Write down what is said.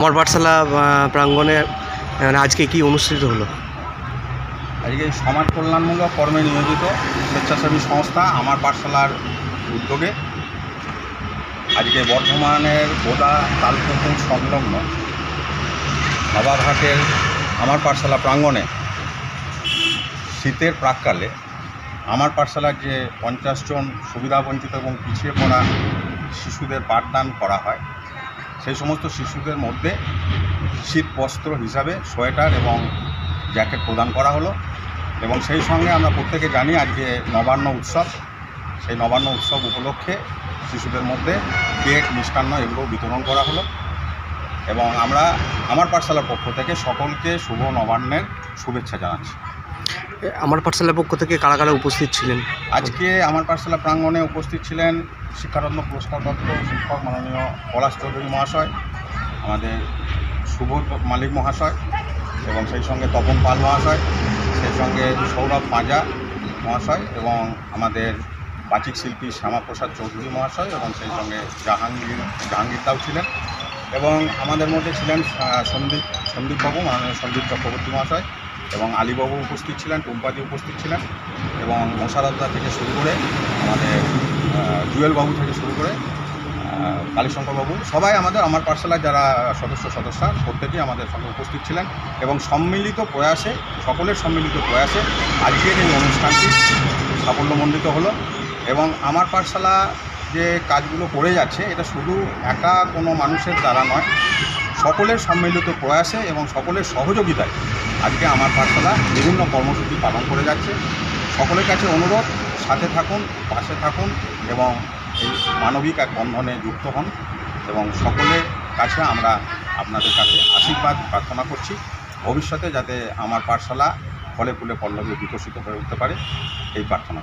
আমার পাঠশালা মানে আজকে কি অনুষ্ঠিত হলো? আজকে সমাজ কল্যাণমূলক কর্মে নিয়োজিত স্বেচ্ছাসেবী সংস্থা আমার পাঠশালার উদ্যোগে আজকে বর্ধমানের বোদা তালপুকুর সংলগ্ন নবাবহাটের আমার পাঠশালা প্রাঙ্গণে শীতের প্রাককালে আমার পাঠশালার যে পঞ্চাশ জন সুবিধাবঞ্চিত এবং পিছিয়ে পড়া শিশুদের পাঠদান করা হয় সেই সমস্ত শিশুদের মধ্যে শীত বস্ত্র হিসাবে সোয়েটার এবং জ্যাকেট প্রদান করা হলো এবং সেই সঙ্গে আমরা প্রত্যেকে জানি আজকে নবান্ন উৎসব। সেই নবান্ন উৎসব উপলক্ষে শিশুদের মধ্যে কেক, মিষ্টান্ন এগুলো বিতরণ করা হলো এবং আমরা আমার পাঠশালার পক্ষ থেকে সকলকে শুভ নবান্নের শুভেচ্ছা জানাচ্ছি। আমার পাঠশালার পক্ষ থেকে কারা কারা উপস্থিত ছিলেন? আজকে আমার পাঠশালা প্রাঙ্গণে উপস্থিত ছিলেন শিক্ষারত্ন পুরস্কারপ্রাপ্ত শিক্ষক মাননীয় পলাশ চৌধুরী মহাশয়, আমাদের শুভ মালিক মহাশয় এবং সেই সঙ্গে তপন পাল মহাশয়, সেই সঙ্গে সৌরভ পাঁজা মহাশয় এবং আমাদের বাচিক শিল্পী শ্যামাপ্রসাদ চৌধুরী মহাশয় এবং সেই সঙ্গে জাহাঙ্গীর জাহাঙ্গীর দাও ছিলেন এবং আমাদের মধ্যে ছিলেন সন্দীপ, সন্দীপবাবু, মাননীয় সন্দীপ চক্রবর্তী মহাশয় এবং আলীবাবু উপস্থিত ছিলেন টুম্পাদি উপস্থিত ছিলেন এবং মোশারফদা থেকে শুরু করে আমাদের জুয়েলবাবু থেকে শুরু করে কালীশঙ্করবাবু, সবাই আমাদের, আমার পাঠশালায় যারা সদস্য, সদস্যা, প্রত্যেকেই আমাদের সঙ্গে উপস্থিত ছিলেন এবং সম্মিলিত প্রয়াসে, সকলের সম্মিলিত প্রয়াসে আজকের এই অনুষ্ঠানটি সাফল্যমণ্ডিত হলো এবং আমার পাঠশালা যে কাজগুলো করে যাচ্ছে, এটা শুধু একা কোনো মানুষের দ্বারা নয়, সকলের সম্মিলিত প্রয়াসে এবং সকলের সহযোগিতায় আজকে আমার পাঠশালা বিভিন্ন কর্মসূচি পালন করে যাচ্ছে সকলের কাছে অনুরোধ, সাথে থাকুন, পাশে থাকুন এবং এই মানবিক এক বন্ধনে যুক্ত হন এবং সকলের কাছে আমরা আপনাদের কাছে আশীর্বাদ, প্রার্থনা করছি ভবিষ্যতে যাতে আমার পাঠশালা ফলে ফুলে পল্লবে বিকশিত হয়ে উঠতে পারে, এই প্রার্থনা।